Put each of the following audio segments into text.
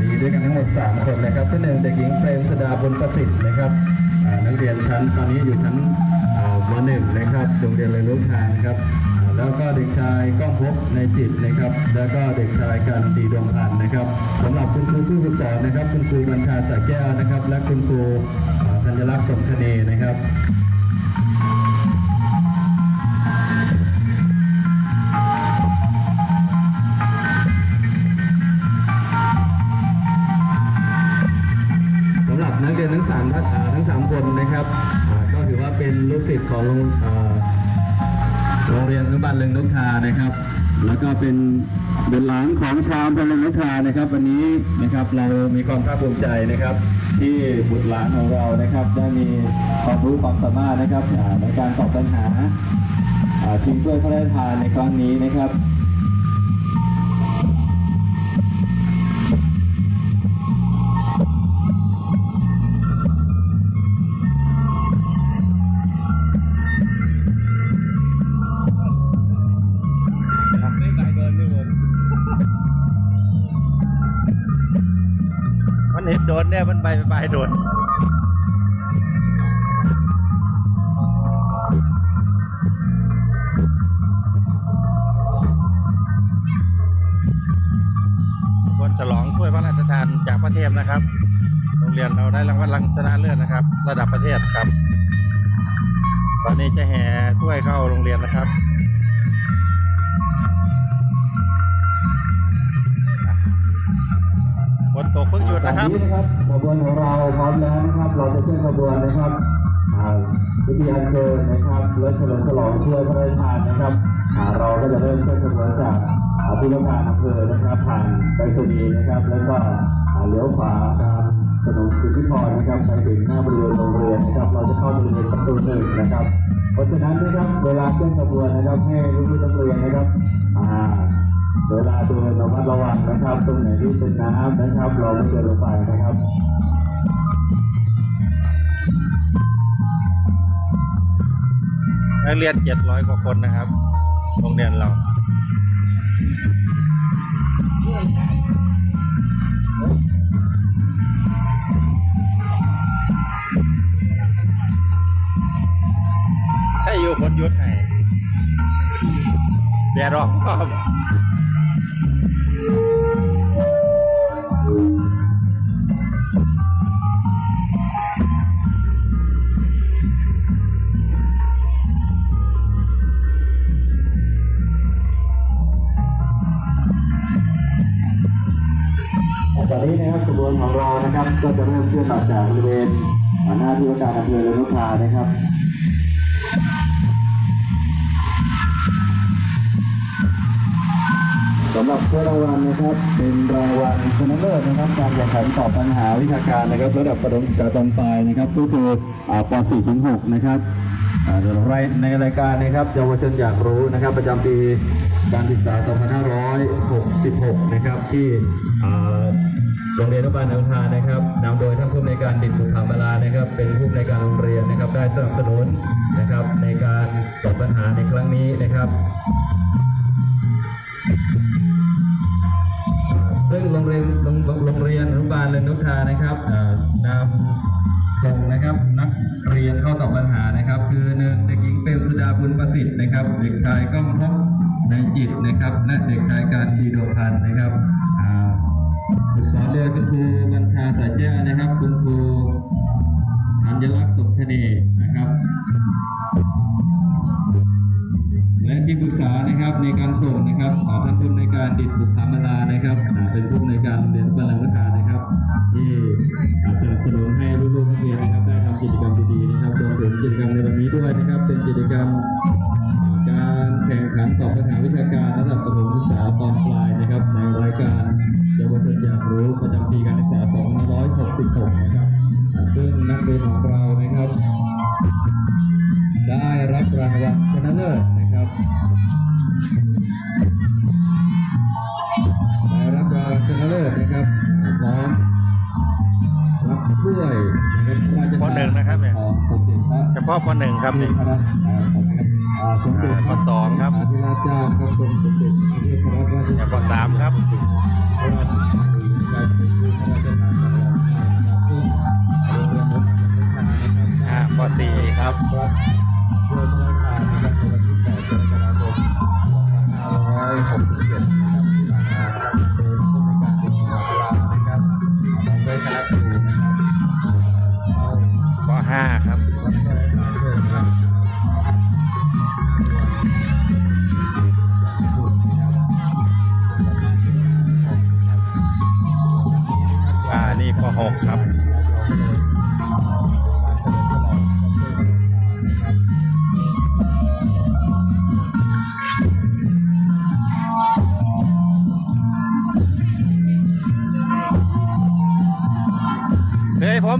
มีด้วยกันทั้งหมด 3 คนนะครับที่หนึ่งเด็กหญิงเปรมสดาบุญประสิทธิ์นะครับนักเรียนชั้นตอนนี้อยู่ชั้นมหนึ่งนะครับโรงเรียนเลยลุกทางนะครับ แล้วก็เด็กชายก้องภพในจิตนะครับ แล้วก็เด็กชายกันดีดวงพันธ์นะครับสำหรับคุณครูผู้ฝึกสอนนะครับ คุณครูบัญชาสายแก้วนะครับ และคุณครูธัญลักษณ์สมคเนนะครับ ทั้งสามท่านอ่าทั้งสามคนนะครับก็ถือว่าเป็นลูกศิษย์ของโรงโรงเรียนอนุบาลเริงนกทานะครับ แล้วก็เป็นบุตรหลานของชาวอำเภอเริงนกทานะครับ วันนี้นะครับเรามีความภาคภูมิใจนะครับ ที่บุตรหลานของเรานะครับ ได้มีความรู้ความสามารถนะครับในการตอบปัญหาอ่าชิงถ้วยพระราชทานในครั้งนี้นะครับ นเห็นโดนเนี่ยมันไปไปโดนควันฉลองถ้วยพระราชทานจากประเทศนะครับ โรงเรียนเราได้รางวัลรางชนะเลิศนะครับ ระดับประเทศครับ ตอนนี้จะแห่ถ้วยเข้าโรงเรียนนะครับ นตกเพิ่งหยุดนะครับตอนนี้นะครับขบวนของเราพร้อมแล้วนะครับ เราจะเคลื่อนขบวนนะครับอ่าวิทยาเชิญนะครับรถเฉลิมฉลองถ้วยพระราชทานนะครับอ่าเราก็จะเริ่มเคลื่อนขบวนจากอาผู้ว่าการอำเภอนะครับผ่านไปรษณีย์นะครับ แล้วก็เลี้ยวขวาตามถนนสุทธิพรนะครับไปถึงหน้าบริเวณโรงเรียนนะครับ เราจะเข้าบริเวณประตูหนึ่งนะครับ เพราะฉะนั้นนะครับเวลาเคลื่อนขบวนนะครับให้ลูกๆนักเรียนนะครับอ่า เวลาเดินระมัดระวังนะครับ ตรงไหนที่เป็นน้ำนะครับ เราไม่เดินลงไปนะครับนักเรียนเจ็ดร้อยกว่าคนนะครับ โรงเรียนเราถ้า หรับรางวัลนะครับ เป็นรางวัลชนะเลิศนะครับการแข่งขันตอบปัญหาวิชาการนะครับ ระดับประถมศึกษาตอนปลายนะครับก็คือป .4 ถึง6นะครับเดี๋ยวในรายการนะครับเยาวชนอยากรู้นะครับ ประจำปีการศึกษา 2566 นะครับ ที่โรงเรียนอนุบาลอนุทานนะครับนำโดยท่านผู้อำนการดิษฐ์สุขามรานะครับ เป็นผู้อำนการโรงเรียนนะครับได้สนับสนุนนะครับในการตอบปัญหาในครั้งนี้นะครับ ซึ่งโรงเรียนโรงโรงเรียนอนุบาลเรนนกทานะครับนำส่งนะครับนักเรียนเข้าตอบปัญหานะครับ คือหนึ่งเด็กหญิงเปรมสุดาบุญประสิทธิ์นะครับ เด็กชายก้องพบในจิตนะครับ และเด็กชายการดีโดพันธ์นะครับอ่าฝึกสอนโดยคุณครูบัญชาสายแจ้วนะครับ คุณครูธัญลักษณ์สมคเนนะครับ ที่ปรึกษานะครับในการส่งนะครับขอท่านผู้ในการดิษฐ์บุพามลานะครับเป็นผู้ในการเรียนบาลังกานะครับ ที่สนับสนุนให้ลูกๆนักเรียนนะครับได้ทำกิจกรรมดีๆนะครับรวมถึงกิจกรรมในวันนี้ด้วยนะครับ เป็นกิจกรรมการแข่งขันตอบปัญหาวิชาการระดับประถมศึกษาตอนปลายนะครับ ในรายการเยาวชนอยากรู้ประจำปีการศึกษา 2566 นะครับ ซึ่งนักเรียนของเรานะครับ รับรางวัลชนะเลิศนะครับได้รับรางวัลชนะเลิศนะครับอ่าพร้อมรับถ้วยเป็นพระราชทาปหนึ่งนะครับเนี่ยของสมเด็จพระเฉพาะปหนึ่งครับเทนี่ พรัตน์อ่าของอ่าสมเด็จพระปสองครับมหาธิราชเจ้าครับกรมสมเด็จพระเทพรัตนราชอย่าปสามครับพระราช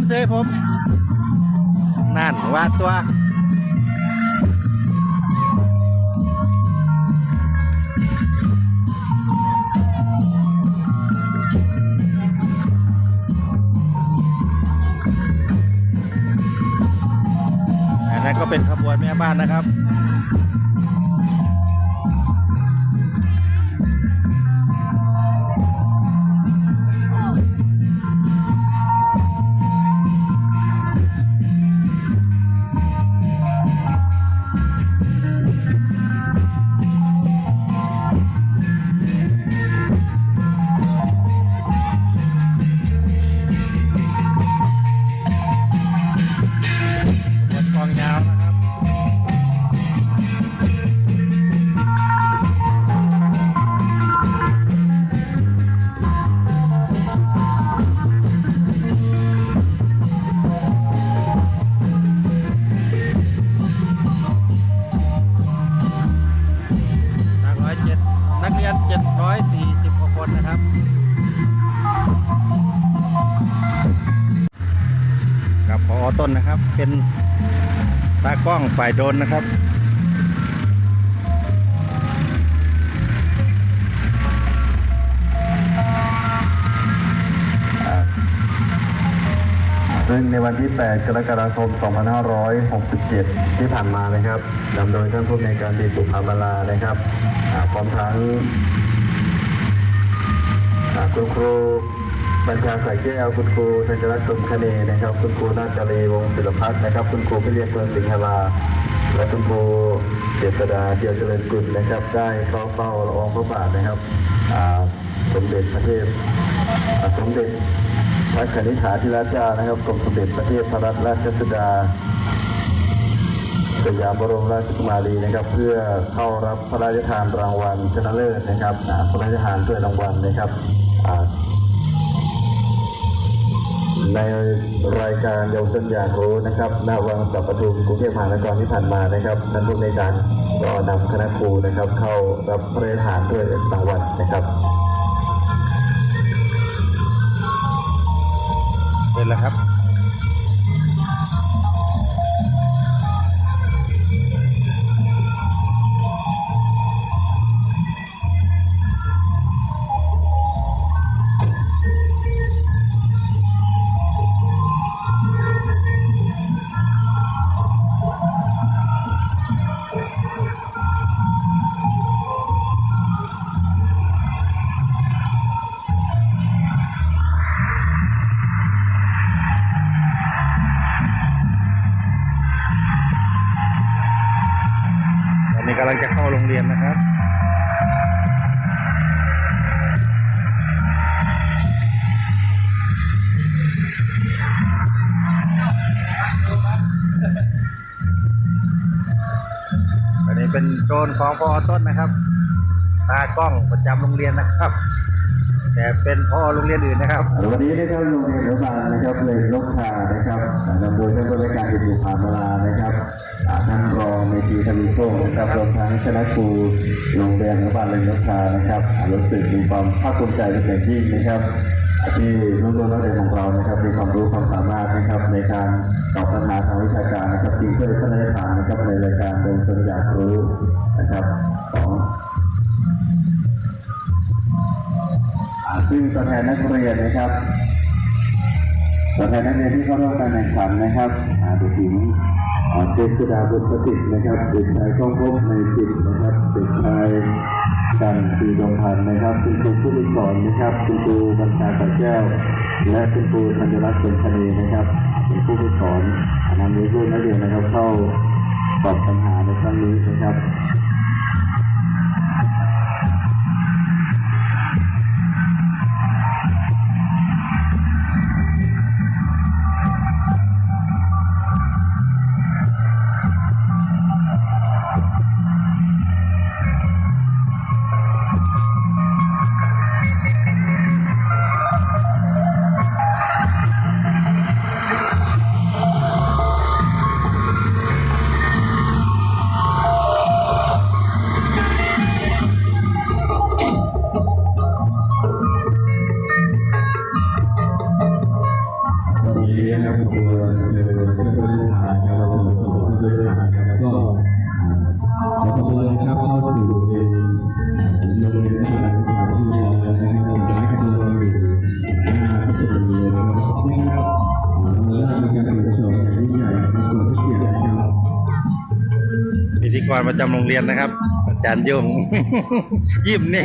เซ่ผมนั่นว่าตัวอันนั้นก็เป็นขบวนแม่บ้านนะครับ 740คนนะครับกับพอต้นนะครับ เป็นตากล้องฝ่ายโดนนะครับซึ่งในวันที่ 8 กรกฎาคม 2567 ที่ผ่านมานะครับดำโดยท่านผู้ในการดีสุภามาลานะครับ พร้อมทั้งคุณครูบัญชาสายแก้วคุณครูธัญรัตน์กรมคเนนะครับ คุณครูนาจารีวงศ์ศิลพัฒน์นะครับ คุณครูพิเรียนเมืองสิงหลาและคุณครูเจษดาเดียวเจริญกุลนะครับ ได้เข้าเฝ้าละอองพระบาทนะครับสมเด็จพระเทพสมเด็จพระคณิษฐาธิราชานะครับกรมสมเด็จพระเทพพรัตนราชสุดา สยามบรมราชกุมารีนะครับ เพื่อเข้ารับพระราชทานรางวัลชนะเลิศนะครับพระราชทานถ้วยรางวัลนะครับในรายการเยาวชนอยากรู้นะครับหน้าวังสัปทุมกรุงเทพมหานครที่ผ่านมานะครับท่านผู้ในการก็นำคณะครูนะครับ เข้ารับพระราชทานถ้วยรางวัลนะครับเป็นแล้วครับ กำลังจะเข้าโรงเรียนนะครับอันนี้เป็นโดรนของพอต้นนะครับ ตากล้องประจำโรงเรียนนะครับ แต่เป็นพ่อโรงเรียนอื่นนะครับ วันนี้นะครับโรงเรียนอนุบาลนะครับเลยนกชานะครับนำโดยท่านผู้ราชการดิบุภามาลานะครับท่านรองในทีทวีโชคนะครับรวมทั้งคณะครูโรงเรียนอนุบาลเลยนกชานะครับรู้สึกมีความภาคภูมิใจเป็นอย่างยิ่งนะครับอ่าที่น้องๆนักเรียนของเรานะครับมีความรู้ความสามารถนะครับในการตอบปัญหาทางวิชาการนะครับที่ช่วยพระราชทานนะครับในรายการโดยสัญญากรู้นะครับของ ซึ่งตัวแทนนักเรียนนะครับตัวแทนนักเรียนที่เข้าร่วมการแข่งขันนะครับอาเด็กหญิงอ่าเจษดาบุญประสิทธิ์นะครับเด็กชายก้องพบในจิตนะครับเด็กชายกันปีดงพันนะครับคุณครูผู้ฝึกสอนนะครับคุณครูบัญชาสายแก้ว และคุณครูธัญรัตน์เป็นคณีนะครับเป็นผู้ฝึกสอนนำนี้รุ่นนักเรียนนะครับเข้าตอบปัญหาในครั้งนี้นะครับ ประจำโรงเรียนนะครับ อาจารย์ยง ยิ้มเนี่ย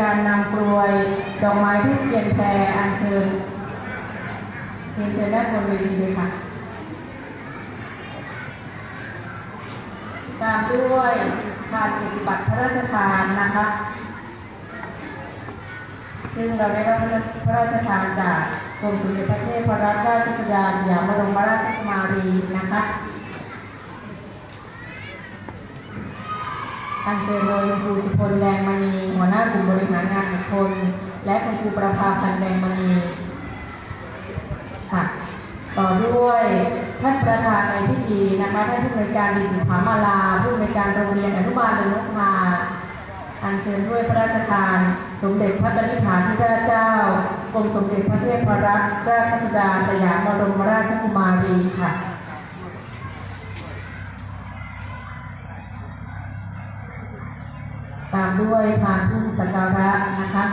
การนำกลวย ดอกไม้ทูบเทียนแพรอัญเชิญเรียนเชิญด้านบนเวทีเลยค่ะ ตามด้วยการปฏิบัติพระราชทานนะคะ ซึ่งเราได้รับพระราชทานจากกรมสมเด็จพระเทพรัตนราชสุดาสยามบรมราชกุมารีนะคะ อัญเชิญโดยคุณครูสุพลแดงมณีหัวหน้ากลุ่มบริหารงานบุคคลและคุณครูประภาพันธ์แดงมณีค่ะ ต่อด้วยท่านประธานในพิธีนะคะท่านผู้อำนวยการดินผามาลาผู้อำนวยการโรงเรียนอนุบาลเลนุภาอัญเชิญด้วยพระราชทาน สมเด็จพระนิธิฐานที่ราชเจ้ากรมสมเด็จพระเทพรัตนราชสุดาสยามบรมราชกุมารีค่ะ ตามด้วยพานพุ่มสักการะนะคะ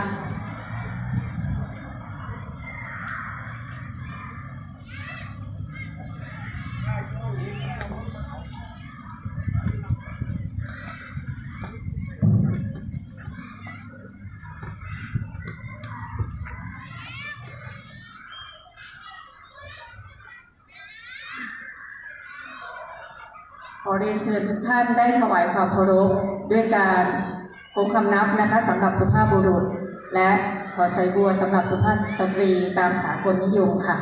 ขอเรียนเชิญทุกท่านได้ถวายความเคารพด้วยการ คงคำนับนะคะสำหรับสุภาพบุรุษ และถอดสายบัวสำหรับสุภาพสตรีตามสากลนิยมค่ะ